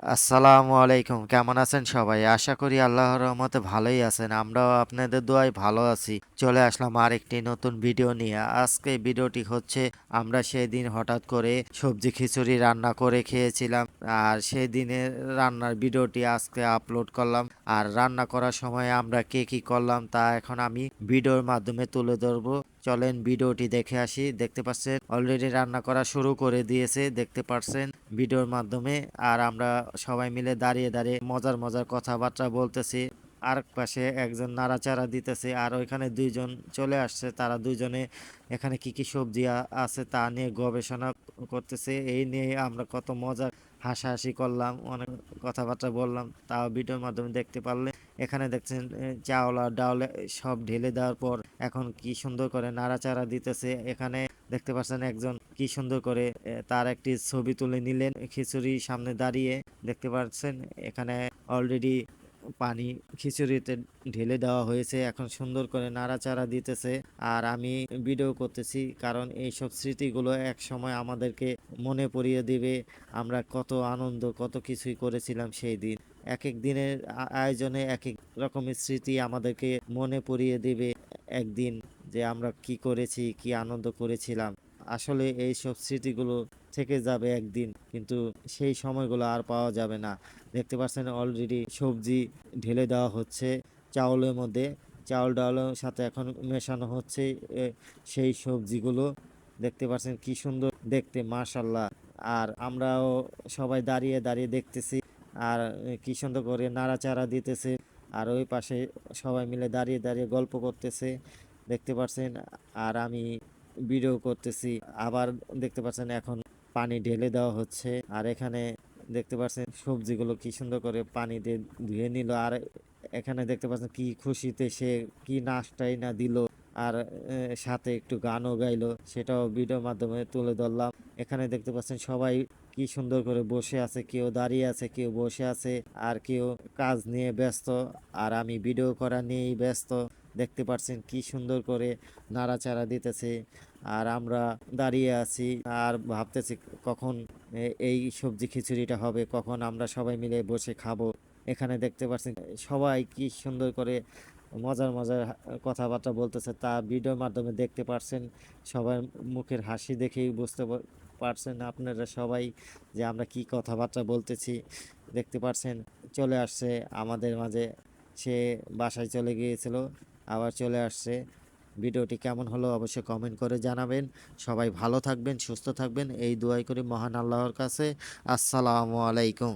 আসসালামু আলাইকুম। কেমন আছেন সবাই? আশা করি আল্লাহর রহমতে ভালোই আছেন। আমরাও আপনাদের দোয়ায় ভালো আছি। চলে আসলাম আর একটি নতুন ভিডিও নিয়ে। আজকে ভিডিওটি হচ্ছে, আমরা সেই দিন হঠাৎ করে সবজি খিচুড়ি রান্না করে খেয়েছিলাম আর সেই দিনের রান্নার ভিডিওটি আজকে আপলোড করলাম আর রান্না করার সময় আমরা কে কি করলাম তা এখন আমি ভিডিওর মাধ্যমে তুলে ধরবো। চলেন ভিডিওটি দেখে আসি। দেখতে পাচ্ছেন অলরেডি রান্না করা শুরু করে দিয়েছে, দেখতে পাচ্ছেন ভিডিওর মাধ্যমে। আর আমরা সবাই মিলে দাঁড়িয়ে দাঁড়িয়ে মজার মজার কথাবার্তা বলতেছি। আর পাশে একজন নাড়াচাড়া দিতেছে, আর ওইখানে দুইজন চলে আসছে। তারা দুইজনে এখানে কি কি সবজি আছে তা নিয়ে গবেষণা করতেছে। এই নিয়ে আমরা কত মজা হাসাহাসি করলাম, অনেক কথাবার্তা বললাম। তাও ভিডিওর মাধ্যমে দেখতে পারলে এখানে দেখছেন চাওলা ডাউল সব ঢেলে দেওয়ার পর এখন কি সুন্দর করে নাড়াচাড়া দিতেছে। এখানে দেখতে পাচ্ছেন একজন কি সুন্দর করে তার একটি ছবি তুলে নিলেন খিচুড়ি সামনে দাঁড়িয়ে। দেখতে পাচ্ছেন, এখানে অলরেডি পানি খিচুড়িতে ঢেলে দেওয়া হয়েছে, এখন সুন্দর করে নাড়াচাড়া দিতেছে। আর আমি ভিডিও করতেছি, কারণ এইসব স্মৃতিগুলো এক সময় আমাদেরকে মনে পড়িয়ে দিবে। আমরা কত আনন্দ, কত কিছুই করেছিলাম সেই দিন। এক এক দিনের আয়োজনে এক এক রকমের স্মৃতি আমাদেরকে মনে পড়িয়ে দেবে একদিন যে আমরা কি করেছি, কি আনন্দ করেছিলাম। আসলে এই সব স্মৃতিগুলো থেকে যাবে একদিন, কিন্তু সেই সময়গুলো আর পাওয়া যাবে না। দেখতে পাচ্ছেন অলরেডি সবজি ঢেলে দেওয়া হচ্ছে চাউলের মধ্যে। চাউল ডাউলের সাথে এখন মেশানো হচ্ছে সেই সবজিগুলো। দেখতে পাচ্ছেন কি সুন্দর দেখতে মাশাল্লাহ আর আমরাও সবাই দাঁড়িয়ে দাঁড়িয়ে দেখতেছি আর কি সুন্দর করে নাড়াচাড়া দিতেছে। আর ওই পাশে সবাই মিলে দাঁড়িয়ে দাঁড়িয়ে গল্প করতেছে, দেখতে পাচ্ছেন আর আমি ভিডিও করতেছি। আবার দেখতে পাচ্ছেন এখন পানি ঢেলে দেওয়া হচ্ছে। আর এখানে দেখতে পাচ্ছেন সবজিগুলো কি সুন্দর করে পানি দিয়ে ধুয়ে নিল। আর এখানে দেখতে পাচ্ছেন কি খুশিতে সে কি নাচটাই না দিল। আর সাথে একটু গানও গাইলো, সেটাও ভিডিওর মাধ্যমে তুলে ধরলাম। এখানে দেখতে পাচ্ছেন সবাই কি সুন্দর করে বসে আছে, কেউ দাঁড়িয়ে আছে, কেউ বসে আছে, আর কেউ কাজ নিয়ে ব্যস্ত, আর আমি ভিডিও করা নিয়েই ব্যস্ত। দেখতে পাচ্ছেন কি সুন্দর করে নাড়াচাড়া দিতেছে, আর আমরা দাঁড়িয়ে আছি, আর ভাবতেছি কখন এই সবজি খিচুড়িটা হবে, কখন আমরা সবাই মিলে বসে খাব। এখানে দেখতে পাচ্ছেন সবাই কি সুন্দর করে মজার মজার কথাবার্তা বলতেছে। তা ভিডিওর মাধ্যমে দেখতে পারছেন, সবার মুখের হাসি দেখেই বুঝতে পারছেন আপনারা সবাই যে আমরা কি কথাবার্তা বলতেছি, দেখতে পারছেন। চলে আসছে আমাদের মাঝে, সে বাসায় চলে গিয়েছিল, আবার চলে আসছে। ভিডিওটি কেমন হলো অবশ্যই কমেন্ট করে জানাবেন। সবাই ভালো থাকবেন, সুস্থ থাকবেন, এই দোয়াই করি মহান আল্লাহর কাছে। আসসালামু আলাইকুম।